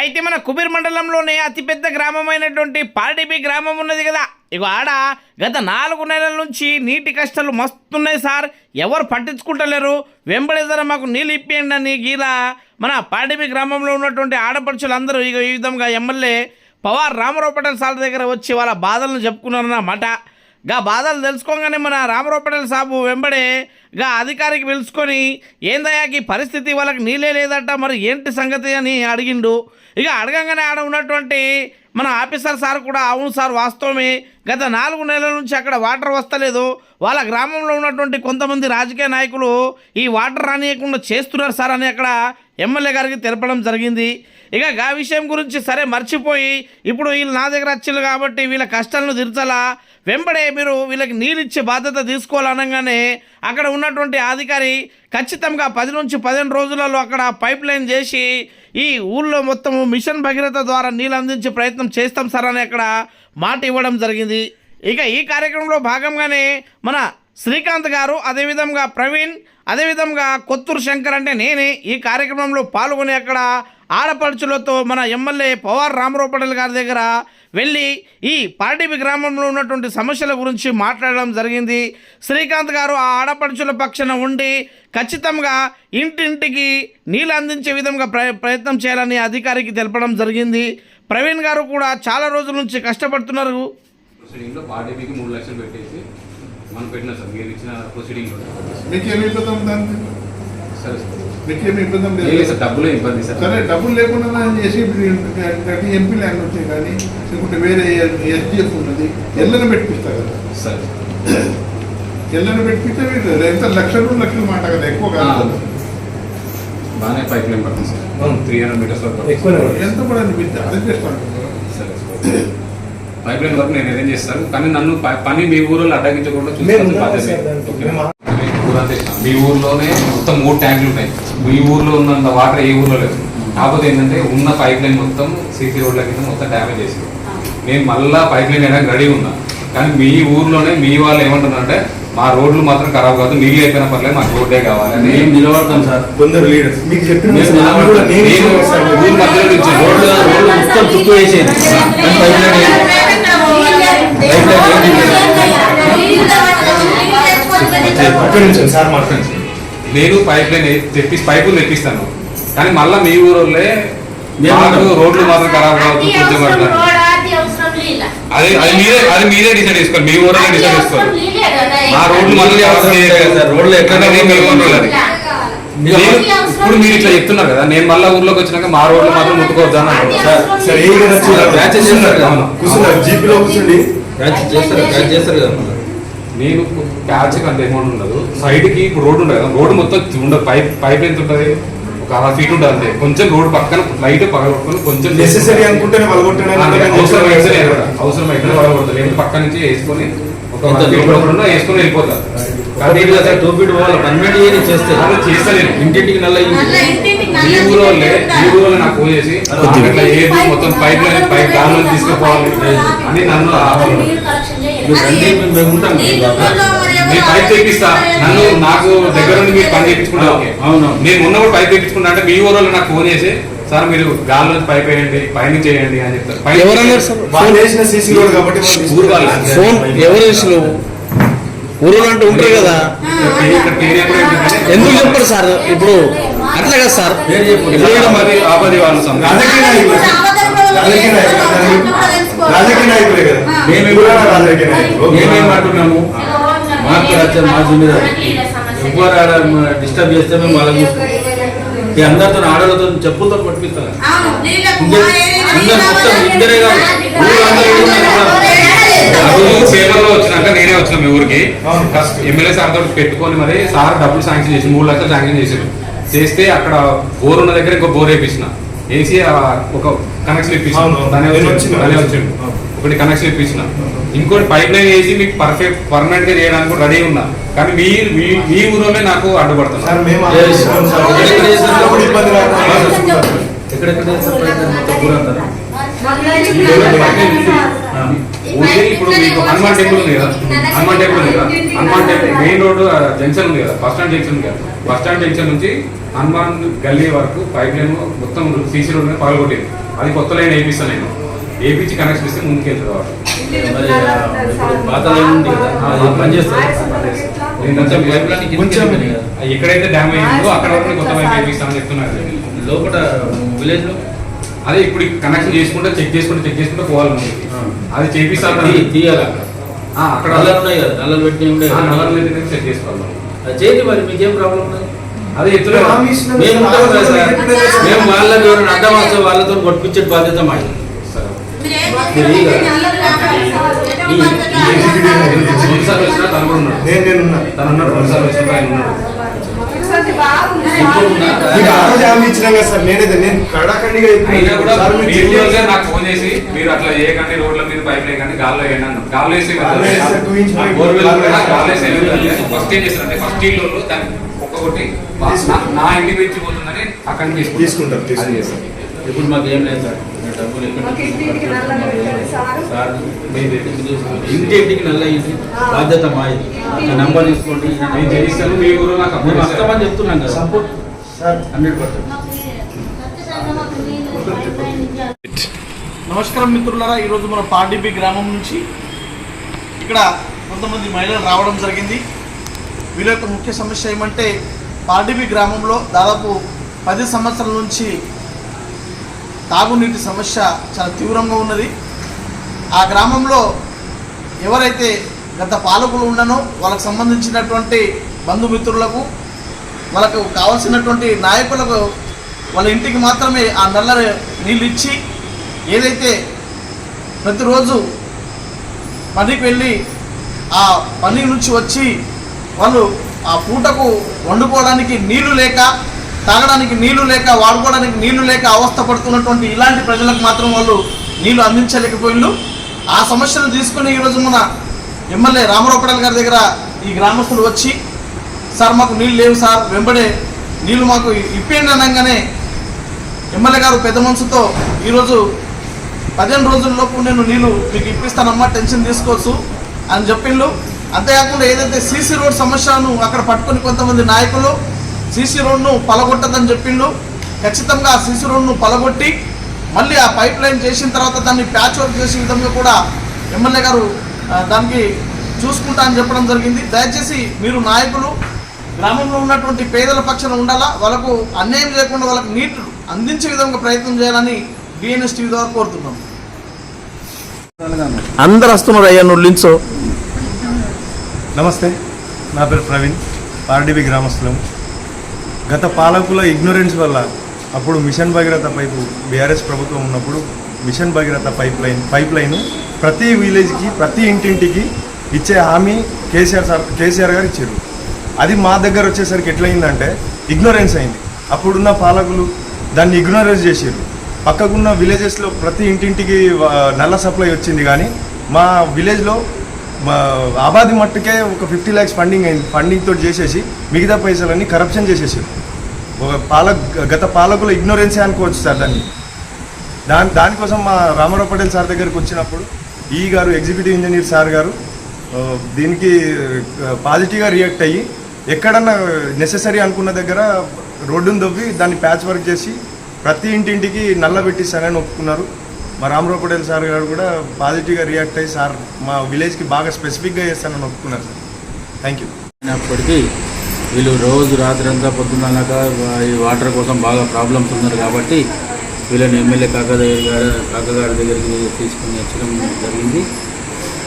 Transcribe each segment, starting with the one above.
అయితే మన కుబీర్ మండలంలోనే అతిపెద్ద గ్రామమైనటువంటి పాడిబి గ్రామం ఉన్నది కదా. ఇక ఆడ గత నాలుగు నెలల నుంచి నీటి కష్టాలు మస్తున్నాయి సార్. ఎవరు పట్టించుకుంటలేరు. వెంబడేదర మాకు నీళ్ళు ఇప్పియండి అని గీలా మన పాడిబి గ్రామంలో ఉన్నటువంటి ఆడపడుచులు అందరూ ఇక ఈ విధంగా ఎమ్మెల్యే పవార్ రామారావు పటేల్ సార్ దగ్గర వచ్చి వాళ్ళ బాధలను చెప్పుకున్నారన్నమాట. గా బాధలు తెలుసుకోగానే మన రామరూపణల సాబు వెంబడే గా అధికారికి పిలుచుకొని ఏందయ్యాకి పరిస్థితి వాళ్ళకి నీళ్ళే లేదట మరి ఏంటి సంగతి? అని అడిగిండు. ఇక అడగంగానే ఆడ ఉన్నటువంటి మన ఆఫీసర్ సార్ కూడా అవును సార్ వాస్తవమే. గత నాలుగు నెలల నుంచి అక్కడ వాటర్ వస్తలేదు. వాళ్ళ గ్రామంలో ఉన్నటువంటి కొంతమంది రాజకీయ నాయకులు ఈ వాటర్ రానియకుండా చేస్తున్నారు సార్ అని అక్కడ ఎమ్మెల్యే గారికి తెలపడం జరిగింది. ఇక ఆ విషయం గురించి సరే మర్చిపోయి ఇప్పుడు వీళ్ళు నా దగ్గర వచ్చిండ్రు కాబట్టి వీళ్ళ కష్టాలను తీర్చాలా? వెంబడే మీరు వీళ్ళకి నీళ్ళిచ్చే బాధ్యత తీసుకోవాలనగానే అక్కడ ఉన్నటువంటి అధికారి ఖచ్చితంగా పది నుంచి పదిహేను రోజులలో అక్కడ పైప్ లైన్ చేసి ఈ ఊళ్ళో మొత్తం మిషన్ భగీరథ ద్వారా నీళ్ళు అందించే ప్రయత్నం చేస్తాం సార్ అని అక్కడ మాట ఇవ్వడం జరిగింది. ఇక ఈ కార్యక్రమంలో భాగంగానే మన శ్రీకాంత్ గారు అదేవిధంగా ప్రవీణ్ అదేవిధంగా కొత్తూరు శంకర్ అంటే నేనే. ఈ కార్యక్రమంలో పాల్గొని అక్కడ ఆడపడుచులతో మన ఎమ్మెల్యే పవార్ రామరావు పటేల్ గారి దగ్గర వెళ్ళి ఈ పార్టీపి గ్రామంలో ఉన్నటువంటి సమస్యల గురించి మాట్లాడడం జరిగింది. శ్రీకాంత్ గారు ఆ ఆడపడుచుల పక్షన ఉండి ఖచ్చితంగా ఇంటింటికి నీళ్ళు అందించే విధంగా ప్ర ప్రయత్నం చేయాలని అధికారికి తెలపడం జరిగింది. ప్రవీణ్ గారు కూడా చాలా రోజుల నుంచి కష్టపడుతున్నారు. మూడు లక్షలు పెట్టేసి మనం పెట్టినా సార్. మీరు ఇచ్చిన ప్రొసీడింగ్లో మీకేమి ఇబ్బంది దానికి? సరే సార్. మీకేమి ఇబ్బంది లేదు సార్ డబ్బులే ఇబ్బంది సార్. సరే డబ్బులు లేకుండా చేసి ఎంపీ ల్యాండ్ వచ్చాయి కానీ లేకుంటే వేరే ఎస్డిఎఫ్ ఉన్నది ఎల్లని పెట్టిస్తా కదా. సరే. ఎల్లని పెట్టిస్తే మీరు ఎంత లక్షలు లక్షలు మాట కదా ఎక్కువ కాదు. బాగానే పైప్ లైన్ పడుతుంది సార్. త్రీ హండ్రెడ్ మీటర్స్ వరకు. ఎంత కూడా అనిపిస్తే అది చేస్తాను పైప్ లైన్ వరకు నేను అరేంజ్ చేస్తాను కానీ నన్ను పని మీ ఊరిలో అడ్డగించకుండా చూసుకోవాల్సిన. మీ ఊర్లోనే మొత్తం మూడు ట్యాంకులు ఉన్నాయి మీ ఊర్లో ఉన్నంత వాటర్ ఏ ఊర్లో లేదు కాకపోతే ఏంటంటే ఉన్న పైప్ లైన్ మొత్తం సీసీ రోడ్ల కింద మొత్తం డ్యామేజ్ చేసి నేను మళ్ళా పైప్ లైన్ వేయడానికి రెడీ ఉన్నా. కానీ మీ ఊర్లోనే మీ వాళ్ళు ఏమంటున్నారంటే మా రోడ్లు మాత్రం ఖరాబ్ కాదు నీళ్ళు అయిపోయినా పర్లేదు మాకు రోడ్డే కావాలి. అని మేము నిలబడతాం సార్. కొందరు లీడర్స్. మీకు చెప్పిన మొత్తం చుట్టూ వేసేది. సార్ మాట్లాడండి నేను పైప్ లైన్ తెప్పి పైపులు తెప్పిస్తాను. కానీ మళ్ళీ మీ ఊరోళ్ళే రోడ్లు మాత్రం ఖరాబ్ కావద్దు కొంచెం అది అది మీరే అది మీరే డిసైడ్ చేసుకోవాలి. మీ ఊరే డిసైడ్ చేసుకోవాలి. మా రోడ్లు మళ్ళీ నీళ్ళే అవసరం లేదు కదా సార్, రోడ్లు ఎక్కడ ఇప్పుడు మీరు ఇట్లా చెప్తున్నారు కదా నేను మళ్ళీ ఊర్లోకి వచ్చినాక మా రోడ్లు మాత్రం ముట్టుకోవద్దు అని. కూర్చున్నారు జీపీలో కూర్చుండి. ప్యాచ్ చేస్తారు ప్యాచ్ చేస్తారు? కదా. నేను ప్యాచ్ అంత అమౌంట్ ఉండదు. సైడ్కి ఇప్పుడు రోడ్డు ఉండదు కదా. రోడ్డు మొత్తం ఉండదు పైప్ పైప్ ఎంత ఉంటుంది? ఒక హాఫ్ ఫీట్ ఉంటుంది కొంచెం రోడ్డు పక్కన లైట్ పగలగొట్టుకొని కొంచెం నెసెసరీ. పలగొట్టడానికి అవసరం అయితే అవసరం అయితే పగలగొడతారు లేదు పక్క నుంచి వేసుకొని ఒక వేసుకొని వెళ్ళిపోతారు టూ ఫీట్ పోవాలి. పర్మనెంట్ ఏది చేస్తే? అది చేస్తలేను. ఇంటింటికి నల్ల ఈ ఊరు వాళ్ళే ఈ వాళ్ళే నాకు ఫోన్ చేసి ఏది మొత్తం పైప్ లైన్ పైప్ దానిలో తీసుకుపోవాలి. అని నన్ను రండి, మేము- మేము ఉంటాం నేను పైప్ తెప్పిస్తా. నన్ను నాకు దగ్గర నుండి మీరు పని చేయించుకుంటా ఓకే అవును. నేను ఉన్నప్పుడు పైప్ తెప్పించుకుంటా అంటే మీ ఊరు వాళ్ళు నాకు ఫోన్ చేసి సార్ మీరు గాల్లో నుంచి పైప్ వేయండి పైన చేయండి అని చెప్తారు. పైన ఎవరన్నారు వేసిన సీసీ రోడ్ కాబట్టి ఊరు వాళ్ళు. ఫోన్ ఎవరు చేసిన ఊరు అంటే ఉంటారు కదా. ఎందుకు చెప్పరు సార్? ఇప్పుడు అట్లా కదా సార్? మరి ఆపది వాళ్ళు. రాజకీయ నాయకులు కదా. మేము కూడా రాజకీయ నాయకులు మేమేం మాట్లాడుతున్నాము? మాకు వచ్చే మా జిమ్మేదారి ఎవరు ఆడ డిస్టర్బ్ చేస్తే మేము వాళ్ళని చూసుకుంటాం. ఈ అందరితో ఆడలతో చెప్పులతో అందరు మొత్తం ఇద్దరే కాదు పేపర్లో వచ్చినాక నేనే వచ్చిన మీ ఊరికి. అవును. ఫస్ట్ ఎమ్మెల్యే సార్ తోటి పెట్టుకొని మరి సార్ డబ్బులు శాంక్షన్ చేసి మూడు లక్షలు శాంక్షన్ చేశారు. చేస్తే అక్కడ బోర్ ఉన్న దగ్గర ఇంకో బోర్ వేపించిన వేసి ఆ ఒక కనెక్షన్ ఇప్పించిన. దానే వచ్చిన. దానే వచ్చిండు. ఒకటి కనెక్షన్ ఇప్పించిన ఇంకోటి పైప్ లైన్ వేసి మీకు పర్ఫెక్ట్ పర్మనెంట్గా చేయడానికి కూడా రెడీ ఉన్నా. కానీ మీ మీ ఊరోనే నాకు ఊరికే ఇప్పుడు మీకు హనుమాన్ టెంపుల్ ఉంది కదా. హనుమాన్ టెంపుల్ ఉంది కదా. Hanuman temple main road junction ఉంది కదా. బస్ స్టాండ్ జంక్షన్ ఉంది కదా. బస్ స్టాండ్ జంక్షన్ నుంచి హనుమాన్ గల్లీ వరకు పైప్ లైన్ మొత్తం సీసీ రోడ్ మీద పగలగొట్టింది. అది కొత్త లైన్ వేపిస్తాను నేను. వేపించి కనెక్షన్ ఇస్తే ముందుకు వెళ్తుంది వాటర్ మరి ఆ, ఇప్పుడు పాత లైన్ ఉంది కదా. అది పని చేస్తుంది కొంచెం పైప్ లైన్ కిందకి కొంచెం వెళ్ళిపోయినాయి కదా. ఎక్కడైతే డ్యామ్ అయిందో అక్కడ వరకు కొత్త వేపిస్తామని చెప్తున్నారు. లోపల విలేజ్లో? అదే ఇప్పుడు కనెక్షన్ చేసుకుంటే చెక్ చేసుకుంటే చెక్ చేసుకుంటే పోవాలి అది చేపిస్తాను తీయాలి? అక్కడ ఆ, అక్కడ నల్లలు ఉన్నాయి కదా నల్లలు పెట్టినవి ఉండే ఆ, నల్లలు అయితే చెక్ చేసుకోవాలి అది చేయండి మరి మీకేం ప్రాబ్లం ఉన్నది అదే ఎత్తులే. మేము ఎవరైనా అడ్డం వస్తే వాళ్ళతో కొట్టించే బాధ్యత మాది. రెండు సార్లు వచ్చినా తను కూడా ఉన్నాడు నేను నేను ఉన్నా. తను ఉన్నాడు రెండు సార్లు ఆయన ఉన్నాడు నాకు ఫోన్ చేసి మీరు అట్లా చేయకండి రోడ్ల మీద పైప్ లేకండి గాల్లో వేయండి గాల్లో వేసి ఫస్ట్ ఏం చేస్తారంటే ఫస్ట్ ఇల్లు దాన్ని ఒక్కొక్కటి నా- ఇంటి నుంచి పోతుందని అక్కడి నుంచి తీసుకుంటారు. ఇప్పుడు మాకు ఏం లేదు సార్ డబ్బులు ఎక్కడ సార్? మీది. ఇంటి ఇంటికి నల్ల అయింది బాధ్యత మాది. నంబర్ తీసుకోండి. నేను చేయిస్తాను మీ ఊరు నాకు అప్పుడు వస్తామని చెప్తున్నాం కదా. Hundred percent. నమస్కారం. మిత్రులారా ఈరోజు మన పార్డీపీ గ్రామం నుంచి ఇక్కడ కొంతమంది మహిళలు రావడం జరిగింది. వీళ్ళ యొక్క ముఖ్య సమస్య ఏమంటే పార్డీపీ గ్రామంలో దాదాపు పది సంవత్సరాల నుంచి తాగునీటి సమస్య చాలా తీవ్రంగా ఉన్నది. ఆ గ్రామంలో ఎవరైతే గత పాలకులు ఉండనో వాళ్ళకు సంబంధించినటువంటి బంధుమిత్రులకు వాళ్ళకు కావాల్సినటువంటి నాయకులకు వాళ్ళ ఇంటికి మాత్రమే ఆ నల్ల నీళ్ళు ఇచ్చి ఏదైతే ప్రతిరోజు పనికి వెళ్ళి ఆ పని నుంచి వచ్చి వాళ్ళు ఆ పూటకు వండుకోవడానికి నీళ్ళు లేక తాగడానికి నీళ్ళు లేక వాడుకోవడానికి నీళ్ళు లేక అవస్థ పడుతున్నటువంటి ఇలాంటి ప్రజలకు మాత్రం వాళ్ళు నీళ్ళు అందించలేకపోయిండు ఆ సమస్యను తీసుకుని ఈరోజు మన ఎమ్మెల్యే రామారావు గారి దగ్గర ఈ గ్రామస్తులు వచ్చి సార్ మాకు నీళ్ళు లేవు సార్ వెంబడే నీళ్ళు మాకు ఇప్పేయండి అనగానే ఎమ్మెల్యే గారు పెద్ద మనసుతో ఈరోజు పదిహేను రోజుల్లోపు నేను నీళ్ళు మీకు ఇప్పిస్తానమ్మా టెన్షన్ తీసుకోవచ్చు అని చెప్పిండు అంతేకాకుండా ఏదైతే సీసీ రోడ్ సమస్యను అక్కడ పట్టుకొని కొంతమంది నాయకులు సీసీ రోడ్ను పలగొట్టదని చెప్పిండు. ఖచ్చితంగా ఆ సీసీ రోడ్ను పలగొట్టి మళ్ళీ ఆ పైప్ లైన్ చేసిన తర్వాత దాన్ని ప్యాచ్ వర్క్ చేసే విధంగా కూడా ఎమ్మెల్యే గారు దానికి చూసుకుంటా అని చెప్పడం జరిగింది. దయచేసి మీరు నాయకులు గ్రామంలో ఉన్నటువంటి పేదల పక్షాన ఉండాలా? వాళ్ళకు అన్యాయం చేయకుండా వాళ్ళకు నీటి అందించే విధంగా ప్రయత్నం చేయాలని బిఎన్ఎస్ టీవీ ద్వారా కోరుతున్నాం. అందరు వస్తున్నారు అయ్యా నువ్వు లించో నమస్తే నా పేరు ప్రవీణ్ పార్డీబీ గ్రామస్తులం. గత పాలకుల ఇగ్నోరెన్స్ వల్ల అప్పుడు మిషన్ భగీరథ పైపు బీఆర్ఎస్ ప్రభుత్వం ఉన్నప్పుడు mission Bhagiratha pipeline pipeline ప్రతి విలేజ్కి ప్రతి ఇంటింటికి ఇచ్చే హామీ కేసీఆర్ సార్ కేసీఆర్ గారు ఇచ్చారు. అది మా దగ్గర వచ్చేసరికి ఎట్లయిందంటే ఇగ్నోరెన్స్ అయింది. అప్పుడున్న పాలకులు దాన్ని ఇగ్నోరెన్స్ చేసారు పక్కకున్న విలేజెస్లో ప్రతి ఇంటింటికి నల్ల సప్లై వచ్చింది కానీ మా విలేజ్లో మా ఆబాది మట్టుకే ఒక ఫిఫ్టీ ల్యాక్స్ ఫండింగ్ అయింది. ఫండింగ్ తోటి చేసేసి మిగతా పైసలన్నీ కరప్షన్ చేసేసారు. ఒక పాలక గత పాలకుల ఇగ్నోరెన్సే అనుకోవచ్చు సార్ దాన్ని. దాని దానికోసం మా రామారావు పటేల్ సార్ దగ్గరికి వచ్చినప్పుడు ఈ గారు ఎగ్జిక్యూటివ్ ఇంజనీర్ సార్ గారు దీనికి పాజిటివ్గా రియాక్ట్ అయ్యి ఎక్కడన్నా నెససరీ అనుకున్న దగ్గర రోడ్డును దవ్వి దాన్ని ప్యాచ్ వర్క్ చేసి ప్రతి ఇంటింటికి నల్లబెట్టిస్తానని ఒప్పుకున్నారు. మా రామరావు పటేల్ సార్ గారు కూడా పాజిటివ్గా రియాక్ట్ అయ్యి సార్ మా విలేజ్కి బాగా స్పెసిఫిక్గా చేస్తానని ఒప్పుకున్నారు సార్. థ్యాంక్ యూ అయినప్పటికీ వీళ్ళు రోజు రాత్రి అంతా పొద్దున్నలాగా ఈ వాటర్ కోసం బాగా ప్రాబ్లమ్స్ ఉన్నారు కాబట్టి వీళ్ళని ఎమ్మెల్యే కాక దగ్గర గారు దగ్గరికి తీసుకుని వచ్చడం జరిగింది.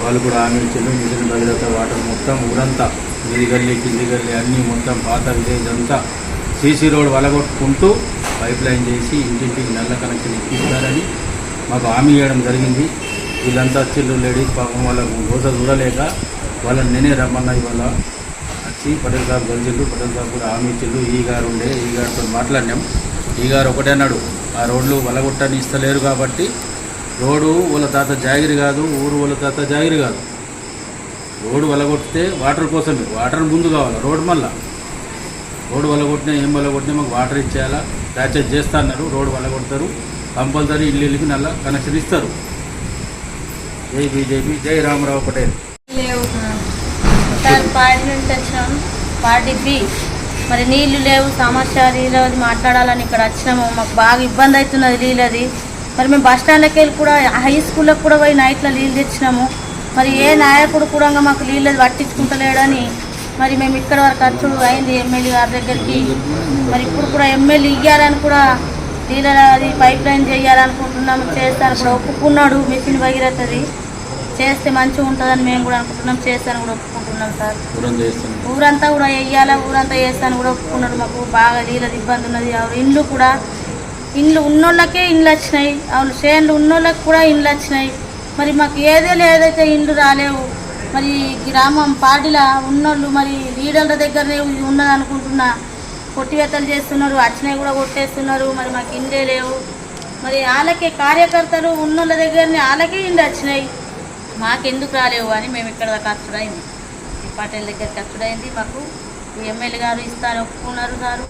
వాళ్ళు కూడా హామీ ఇచ్చారు. మిషన్ భగీరథ వాటర్ మొత్తం ఊరంతా మీది గల్లి కింది గల్లి అన్నీ మొత్తం పాత విలేజ్ అంతా సీసీ రోడ్ వలగొట్టుకుంటూ పైప్ లైన్ చేసి ఇంటింటికి నల్ల కనెక్షన్ ఇప్పిస్తారని మాకు హామీ ఇవ్వడం జరిగింది. వీళ్ళంతా చిల్లు లేడీస్ పాపం వాళ్ళకు గోస చూడలేక వాళ్ళని నేనే రమ్మన్నా ఇవాళ. వచ్చి పటేల్ సాబ్ కలిసిండు పటేల్ సాబ్ కూడా హామీ ఇచ్చిండు ఈ గారు ఉండే ఈ గారితో మాట్లాడినాం. ఈ గారు ఒకటే అన్నాడు ఆ రోడ్లు వలగొట్టని ఇస్తలేరు కాబట్టి రోడ్డు వాళ్ళ తాత జాగిరి కాదు ఊరు వాళ్ళ తాత జాగిరి కాదు. రోడ్డు వలగొట్టితే వాటర్ కోసమే వాటర్ ముందు కావాలి రోడ్డు మళ్ళా? రోడ్డు వలగొట్టినా ఏం వలగొట్టినా మాకు వాటర్ ఇచ్చేయాలా? ప్యాచేజ్ చేస్తా అన్నారు రోడ్డు వలగొడతారు. కంపల్సరీ ఇల్లు ఇల్లుకి నల్ల కనెక్షన్ ఇస్తారు. జై బీజేపీ జై రామరావు పటేల్. పాడి నుంచి వచ్చినాం. పాడి బి మరి నీళ్ళు లేవు సమస్య నీళ్ళది మాట్లాడాలని ఇక్కడ వచ్చినాము. మాకు బాగా ఇబ్బంది అవుతున్నది నీళ్ళది మరి మేము బస్ స్టాండ్కి వెళ్ళి కూడా హై స్కూల్లో కూడా పోయి నైట్లో నీళ్ళు తెచ్చినాము. మరి ఏ నాయకుడు కూడా మాకు నీళ్ళు పట్టించుకుంటలేడని. మరి మేము ఇక్కడ వరకు వచ్చుడు అయింది ఎమ్మెల్యే గారి దగ్గరికి. మరి ఇప్పుడు కూడా ఎమ్మెల్యే ఇవ్వాలని కూడా నీళ్ళ అది పైప్ లైన్ చేయాలనుకుంటున్నాము. చేస్తాను కూడా. ఒప్పుకున్నాడు మిషన్ భగీరథది. చేస్తే మంచిగా ఉంటుందని మేము కూడా అనుకుంటున్నాం. చేస్తాను కూడా ఒప్పుకుంటున్నాం. సార్. దూరం చేస్తాను ఊరంతా కూడా వెయ్యాలా? ఊరంతా వేస్తాను కూడా ఒప్పుకున్నాడు మాకు. బాగా నీళ్ళది ఇబ్బంది ఉన్నది. ఇండ్లు కూడా ఇండ్లు ఉన్నోళ్ళకే ఇండ్లు వచ్చినాయి. అవును చేన్లు ఉన్నోళ్ళకి కూడా ఇండ్లు వచ్చినాయి. మరి మాకు ఏదే ఏదైతే ఇండ్లు రాలేవు. మరి గ్రామం పాడిలా ఉన్నోళ్ళు మరి లీడర్ల దగ్గరనే ఉన్నది అనుకుంటున్నా. కొట్టివేతలు చేస్తున్నారు వచ్చినాయి కూడా కొట్టేస్తున్నారు. మరి మాకు ఇండ్లే లేవు. మరి వాళ్ళకే కార్యకర్తలు ఉన్నోళ్ళ దగ్గరనే వాళ్ళకే ఇండ్లు వచ్చినాయి. మాకెందుకు రాలేవు అని మేము ఇక్కడ ఈ పాటల దగ్గర ఖర్చుడైంది మాకు ఎమ్మెల్యే గారు ఇస్తారు ఒప్పుకున్నారు సారు.